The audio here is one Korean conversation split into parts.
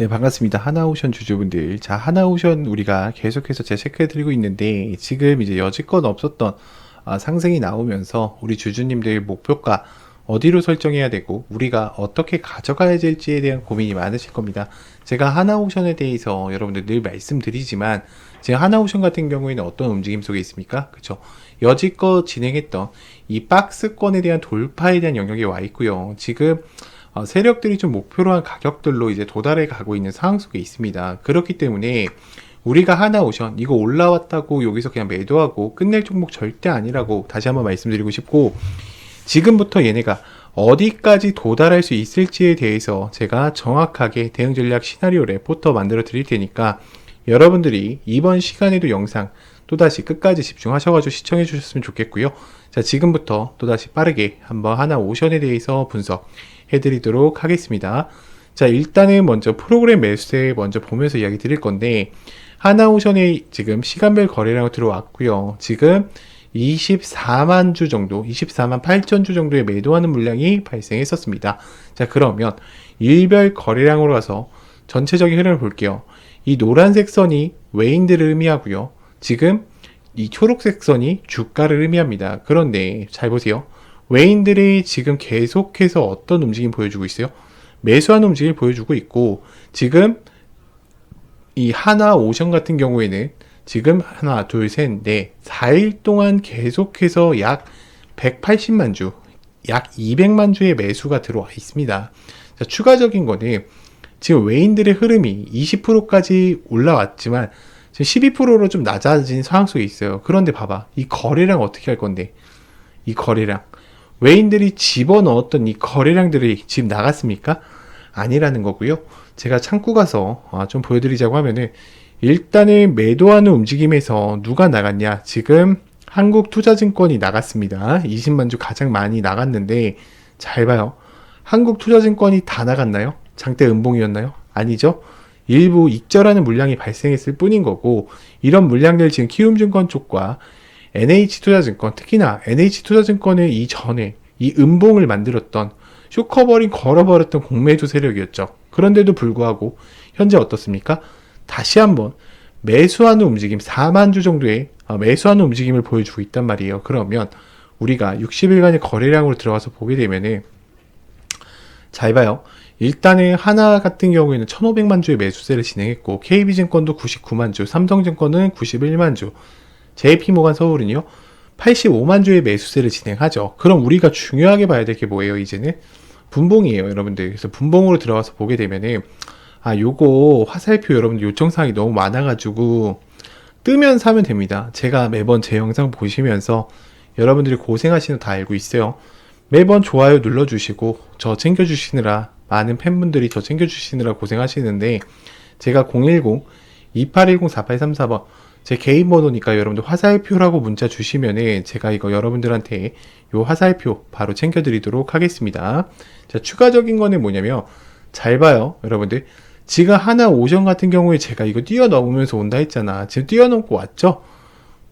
네, 반갑습니다. 하나오션 주주분들. 자, 하나오션 우리가 계속해서 재체크해드리고 있는데, 지금 이제 여지껏 없었던 아, 상승이 나오면서 우리 주주님들 목표가 어디로 설정해야 되고, 우리가 어떻게 가져가야 될지에 대한 고민이 많으실 겁니다. 제가 하나오션에 대해서 여러분들 늘 말씀드리지만, 제가 하나오션 같은 경우에는 어떤 움직임 속에 있습니까? 그쵸. 여지껏 진행했던 이 박스권에 대한 돌파에 대한 영역에 와 있고요. 지금 어, 세력들이 좀 목표로 한 가격들로 이제 도달해 가고 있는 상황 속에 있습니다. 그렇기 때문에 우리가 하나 오션 이거 올라왔다고 여기서 그냥 매도하고 끝낼 종목 절대 아니라고 다시 한번 말씀드리고 싶고 지금부터 얘네가 어디까지 도달할 수 있을지에 대해서 제가 정확하게 대응 전략 시나리오 레포터 만들어 드릴 테니까 여러분들이 이번 시간에도 영상 또다시 끝까지 집중하셔가지고 시청해 주셨으면 좋겠고요. 자, 지금부터 또다시 빠르게 한번 하나 오션에 대해서 분석 해 드리도록 하겠습니다. 자, 일단은 먼저 프로그램 매수세 먼저 보면서 이야기 드릴 건데, 하나오션에 지금 시간별 거래량으로 들어왔고요. 지금 24만 주 정도, 24만 8천 주 정도의 매도하는 물량이 발생했었습니다. 자, 그러면 일별 거래량으로 가서 전체적인 흐름을 볼게요. 이 노란색 선이 외인들을 의미하고요. 지금 이 초록색 선이 주가를 의미합니다. 그런데 잘 보세요. 외인들이 지금 계속해서 어떤 움직임 보여주고 있어요? 매수하는 움직임을 보여주고 있고 지금 이 하나 오션 같은 경우에는 지금 하나, 둘, 셋, 넷, 4일 동안 계속해서 약 180만 주, 약 200만 주의 매수가 들어와 있습니다. 자, 추가적인 거는 지금 외인들의 흐름이 20%까지 올라왔지만 지금 12%로 좀 낮아진 상황 속에 있어요. 그런데 봐봐. 이 거래량 어떻게 할 건데? 이 거래량. 외인들이 집어넣었던 이 거래량들이 지금 나갔습니까? 아니라는 거고요. 제가 창구 가서 아, 좀 보여드리자고 하면은 일단은 매도하는 움직임에서 누가 나갔냐? 지금 한국투자증권이 나갔습니다. 20만 주 가장 많이 나갔는데 잘 봐요. 한국투자증권이 다 나갔나요? 장대 음봉이었나요? 아니죠. 일부 익절하는 물량이 발생했을 뿐인 거고 이런 물량들 지금 키움증권 쪽과 NH투자증권 특히나 NH투자증권의 이전에 이 음봉을 만들었던 쇼커버링 걸어버렸던 공매도 세력이었죠. 그런데도 불구하고 현재 어떻습니까? 다시 한번 매수하는 움직임 4만 주 정도의 어, 매수하는 움직임을 보여주고 있단 말이에요. 그러면 우리가 60일간의 거래량으로 들어가서 보게 되면은 잘 봐요. 일단은 하나 같은 경우에는 1,500만 주의 매수세를 진행했고 KB증권도 99만 주, 삼성증권은 91만 주, JP모간 서울은요 85만 주의 매수세를 진행하죠. 그럼 우리가 중요하게 봐야 될 게 뭐예요? 이제는 분봉이에요, 여러분들. 그래서 분봉으로 들어가서 보게 되면은 아 요거 화살표 여러분들 요청사항이 너무 많아가지고 뜨면 사면 됩니다. 제가 매번 제 영상 보시면서 여러분들이 고생하시는 거 다 알고 있어요. 매번 좋아요 눌러주시고 저 챙겨주시느라 많은 팬분들이 저 챙겨주시느라 고생하시는데 제가 010-2810-4834번 제 개인 번호니까 여러분들 화살표라고 문자 주시면은 제가 이거 여러분들한테 요 화살표 바로 챙겨드리도록 하겠습니다. 자, 추가적인 거는 뭐냐면 잘 봐요, 여러분들. 지금 하나 오션 같은 경우에 제가 이거 뛰어넘으면서 온다 했잖아. 지금 뛰어넘고 왔죠?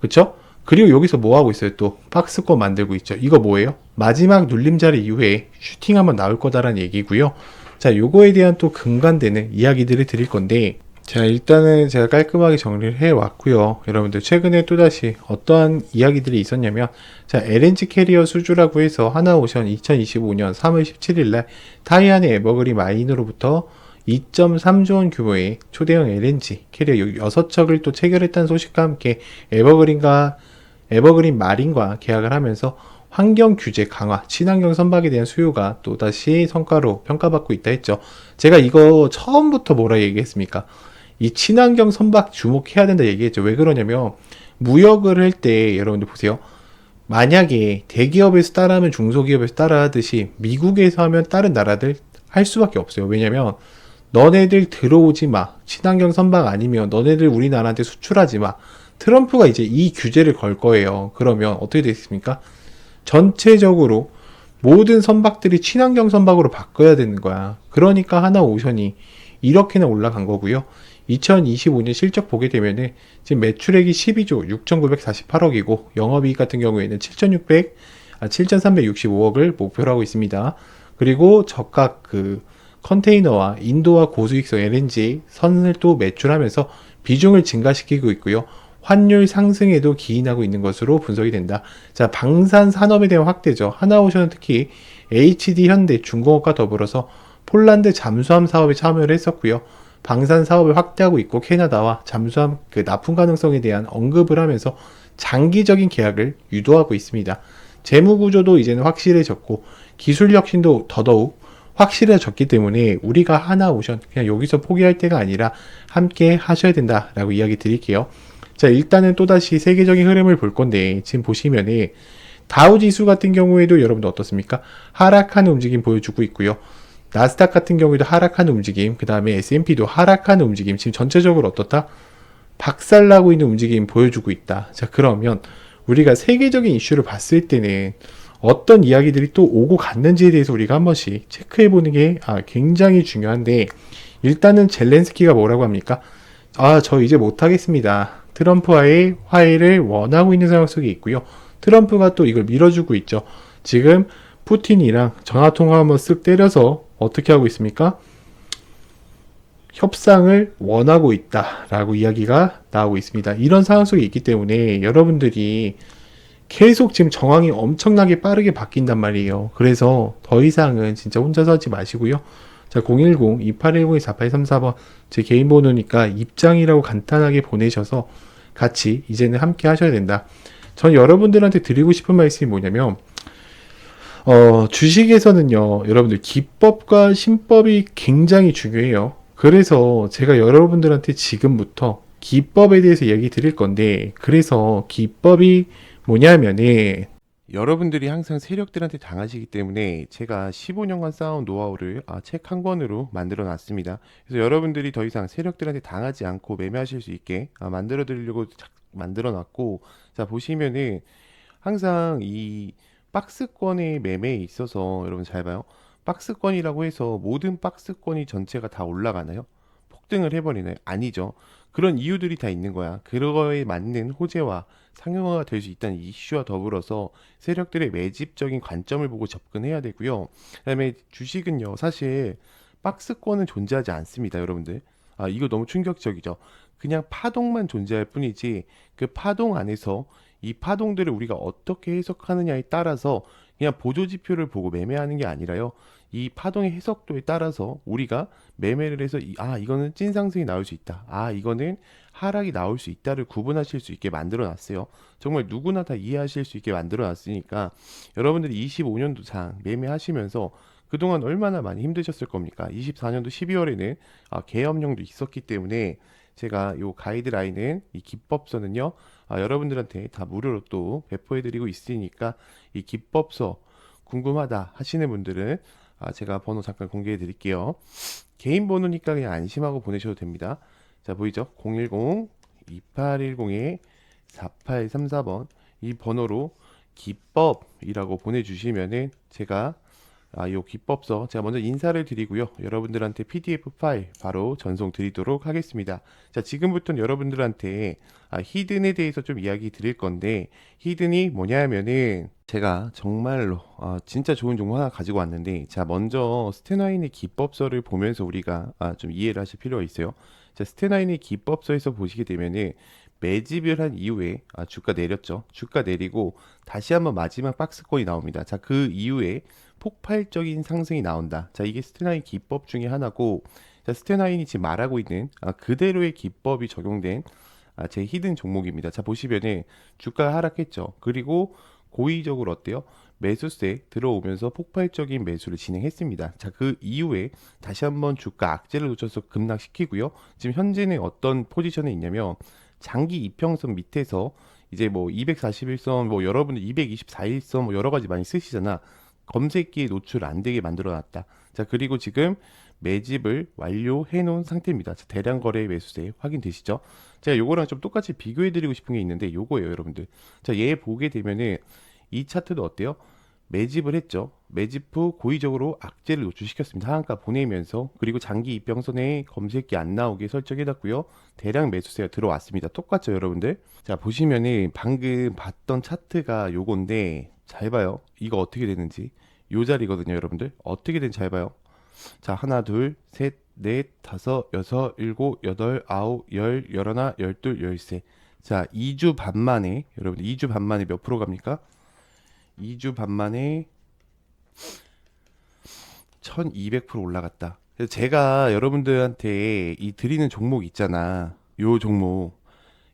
그쵸? 그리고 여기서 뭐 하고 있어요? 또 박스권 만들고 있죠. 이거 뭐예요? 마지막 눌림자리 이후에 슈팅 한번 나올 거다라는 얘기고요. 자, 요거에 대한 또 근간되는 이야기들을 드릴 건데 자, 일단은 제가 깔끔하게 정리를 해 왔고요. 여러분들 최근에 또다시 어떠한 이야기들이 있었냐면 자, LNG 캐리어 수주라고 해서 하나오션 2025년 3월 17일 날 타이안의 에버그린 마인으로부터 2.3조 원 규모의 초대형 LNG 캐리어 6척을 또 체결했다는 소식과 함께 에버그린과 에버그린 마린과 계약을 하면서 환경 규제 강화, 친환경 선박에 대한 수요가 또다시 성과로 평가받고 있다 했죠. 제가 이거 처음부터 뭐라 얘기했습니까? 이 친환경 선박 주목해야 된다 얘기했죠. 왜 그러냐면 무역을 할 때 여러분들 보세요. 만약에 대기업에서 따라하면 중소기업에서 따라하듯이 미국에서 하면 다른 나라들 할 수밖에 없어요. 왜냐면 너네들 들어오지 마. 친환경 선박 아니면 너네들 우리나라한테 수출하지 마. 트럼프가 이제 이 규제를 걸 거예요. 그러면 어떻게 되겠습니까? 전체적으로 모든 선박들이 친환경 선박으로 바꿔야 되는 거야. 그러니까 하나 오션이 이렇게나 올라간 거고요. 2025년 실적 보게 되면은 지금 매출액이 12조 6,948억이고 영업이익 같은 경우에는 7,600, 아, 7,365억을 목표로 하고 있습니다. 그리고 저가 그 컨테이너와 인도와 고수익성 LNG 선을 또 매출하면서 비중을 증가시키고 있고요. 환율 상승에도 기인하고 있는 것으로 분석이 된다. 자, 방산 산업에 대한 확대죠. 하나오션은 특히 HD 현대, 중공업과 더불어서 폴란드 잠수함 사업에 참여를 했었고요. 방산 사업을 확대하고 있고 캐나다와 잠수함 그 납품 가능성에 대한 언급을 하면서 장기적인 계약을 유도하고 있습니다. 재무 구조도 이제는 확실해졌고 기술 혁신도 더더욱 확실해졌기 때문에 우리가 하나 오션 그냥 여기서 포기할 때가 아니라 함께 하셔야 된다라고 이야기 드릴게요. 자, 일단은 또다시 세계적인 흐름을 볼 건데, 지금 보시면은, 다우 지수 같은 경우에도 여러분들 어떻습니까? 하락하는 움직임 보여주고 있고요. 나스닥 같은 경우에도 하락하는 움직임, 그 다음에 S&P도 하락하는 움직임, 지금 전체적으로 어떻다? 박살나고 있는 움직임 보여주고 있다. 자, 그러면 우리가 세계적인 이슈를 봤을 때는 어떤 이야기들이 또 오고 갔는지에 대해서 우리가 한 번씩 체크해 보는 게 아, 굉장히 중요한데, 일단은 젤렌스키가 뭐라고 합니까? 아, 저 이제 못하겠습니다. 트럼프와의 화해를 원하고 있는 상황 속에 있고요. 트럼프가 또 이걸 밀어주고 있죠. 지금 푸틴이랑 전화통화 한번 쓱 때려서 어떻게 하고 있습니까? 협상을 원하고 있다라고 이야기가 나오고 있습니다. 이런 상황 속에 있기 때문에 여러분들이 계속 지금 정황이 엄청나게 빠르게 바뀐단 말이에요. 그래서 더 이상은 진짜 혼자서 하지 마시고요. 자, 010-2810-4834번 제 개인 번호니까 입장이라고 간단하게 보내셔서 같이 이제는 함께 하셔야 된다. 전 여러분들한테 드리고 싶은 말씀이 뭐냐면 어, 주식에서는요, 여러분들 기법과 신법이 굉장히 중요해요. 그래서 제가 여러분들한테 지금부터 기법에 대해서 얘기 드릴 건데, 그래서 기법이 뭐냐면은, 여러분들이 항상 세력들한테 당하시기 때문에 제가 15년간 쌓아온 노하우를 아, 책 한 권으로 만들어 놨습니다. 그래서 여러분들이 더 이상 세력들한테 당하지 않고 매매하실 수 있게 아, 만들어 드리려고 착- 만들어 놨고 자 보시면은 항상 이 박스권의 매매에 있어서 여러분 잘 봐요. 박스권이라고 해서 모든 박스권이 전체가 다 올라가나요? 폭등을 해버리나요? 아니죠. 그런 이유들이 다 있는 거야. 그거에 맞는 호재와 상용화가 될 수 있다는 이슈와 더불어서 세력들의 매집적인 관점을 보고 접근해야 되고요. 그다음에 주식은요, 사실 박스권은 존재하지 않습니다, 여러분들. 아, 이거 너무 충격적이죠. 그냥 파동만 존재할 뿐이지 그 파동 안에서 이 파동들을 우리가 어떻게 해석하느냐에 따라서 그냥 보조 지표를 보고 매매하는 게 아니라요. 이 파동의 해석도에 따라서 우리가 매매를 해서 이- 아 이거는 찐 상승이 나올 수 있다. 아 이거는 하락이 나올 수 있다를 구분하실 수 있게 만들어 놨어요. 정말 누구나 다 이해하실 수 있게 만들어 놨으니까 여러분들이 25년도 상 매매하시면서 그동안 얼마나 많이 힘드셨을 겁니까? 24년도 12월에는 아, 계엄령도 있었기 때문에 제가 요 가이드라인은 이 기법서는요 아, 여러분들한테 다 무료로 또 배포해드리고 있으니까 이 기법서 궁금하다 하시는 분들은 아, 제가 번호 잠깐 공개해 드릴게요. 개인 번호니까 그냥 안심하고 보내셔도 됩니다. 자, 보이죠? 010-2810-4834번 이 번호로 기법이라고 보내주시면은 제가 아, 요 기법서 제가 먼저 인사를 드리고요. 여러분들한테 PDF 파일 바로 전송 드리도록 하겠습니다. 자, 지금부터는 여러분들한테 아, 히든에 대해서 좀 이야기 드릴 건데 히든이 뭐냐면은 제가 정말로 아, 진짜 좋은 정보 하나 가지고 왔는데 자, 먼저 스테나인의 기법서를 보면서 우리가 아, 좀 이해를 하실 필요가 있어요. 자, 스테나인의 기법서에서 보시게 되면은 매집을 한 이후에 아, 주가 내렸죠. 주가 내리고 다시 한번 마지막 박스권이 나옵니다. 자, 그 이후에 폭발적인 상승이 나온다. 자, 이게 스테나인 기법 중에 하나고, 자, 스테나인이 지금 말하고 있는 아, 그대로의 기법이 적용된 아, 제 히든 종목입니다. 자, 보시면은 주가 하락했죠. 그리고 고의적으로 어때요? 매수세 들어오면서 폭발적인 매수를 진행했습니다. 자, 그 이후에 다시 한번 주가 악재를 놓쳐서 급락시키고요. 지금 현재는 어떤 포지션에 있냐면 장기 이평선 밑에서 이제 뭐 241선, 뭐 여러분들 224일선 뭐 여러 가지 많이 쓰시잖아. 검색기에 노출 안 되게 만들어 놨다. 자, 그리고 지금 매집을 완료해 놓은 상태입니다. 자, 대량 거래 매수세 확인되시죠? 제가 요거랑 좀 똑같이 비교해 드리고 싶은 게 있는데 요거예요, 여러분들. 자, 얘 보게 되면은 이 차트도 어때요? 매집을 했죠. 매집 후 고의적으로 악재를 노출시켰습니다. 하한가 보내면서 그리고 장기 입병선에 검색기 안 나오게 설정해놨고요. 대량 매수세가 들어왔습니다. 똑같죠, 여러분들? 자, 보시면은 방금 봤던 차트가 요건데 잘 봐요. 이거 어떻게 되는지. 요 자리거든요, 여러분들. 어떻게 된잘 봐요. 자, 하나, 둘, 셋, 넷, 다섯, 여섯, 일곱, 여덟, 아홉, 열, 열하나, 열둘, 열세. 자, 2주 반 만에, 여러분, 2주 반 만에 몇 프로 갑니까? 2주 반 만에 1200% 올라갔다. 그래서 제가 여러분들한테 이 드리는 종목 있잖아. 요 종목.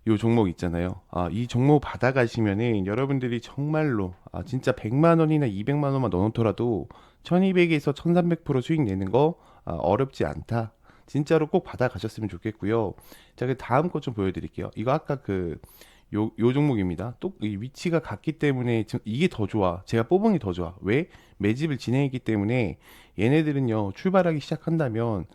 요 종목 있잖아요. 아, 이 종목 받아가시면은 여러분들이 정말로 아, 진짜 100만 원이나 200만 원만 넣어놓더라도 1200에서 1300% 수익 내는 거 아, 어렵지 않다. 진짜로 꼭 받아가셨으면 좋겠고요. 자, 그 다음 거 좀 보여드릴게요. 이거 아까 그 요, 요 종목입니다. 또 이 위치가 같기 때문에 지금 이게 더 좋아. 제가 뽑은 게 더 좋아. 왜? 매집을 진행했기 때문에 얘네들은요, 출발하기 시작한다면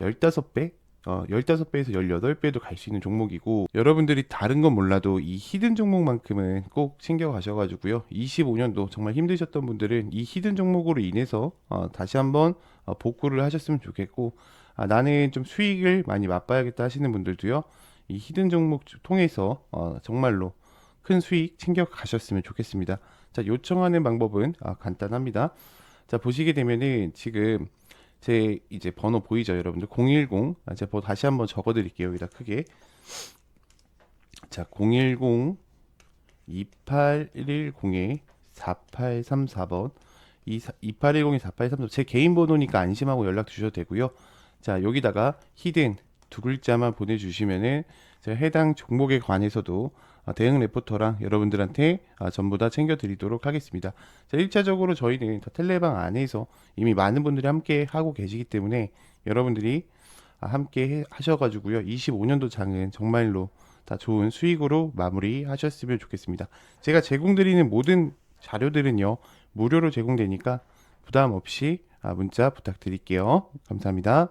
15배? 어, 15배에서 18배도 갈 수 있는 종목이고, 여러분들이 다른 건 몰라도 이 히든 종목만큼은 꼭 챙겨가셔가지고요. 25년도 정말 힘드셨던 분들은 이 히든 종목으로 인해서 어, 다시 한번 어, 복구를 하셨으면 좋겠고, 아, 나는 좀 수익을 많이 맛봐야겠다 하시는 분들도요. 이 히든 종목 통해서 어, 정말로 큰 수익 챙겨 가셨으면 좋겠습니다. 자, 요청하는 방법은 아, 간단합니다. 자, 보시게 되면은 지금 제 이제 번호 보이죠, 여러분들? 010. 아, 제가 번호 다시 한번 적어 드릴게요. 여기다 크게. 자, 010 2810에 4834번. 2810에 4834번. 제 개인 번호니까 안심하고 연락 주셔도 되고요. 자, 여기다가 히든 두 글자만 보내주시면은 해당 종목에 관해서도 아, 대응 레포터랑 여러분들한테 아, 전부 다 챙겨드리도록 하겠습니다. 자, 1차적으로 저희는 다 텔레방 안에서 이미 많은 분들이 함께 하고 계시기 때문에 여러분들이 아, 함께 해- 하셔가지고요. 25년도 장은 정말로 다 좋은 수익으로 마무리 하셨으면 좋겠습니다. 제가 제공드리는 모든 자료들은요, 무료로 제공되니까 부담 없이 아, 문자 부탁드릴게요. 감사합니다.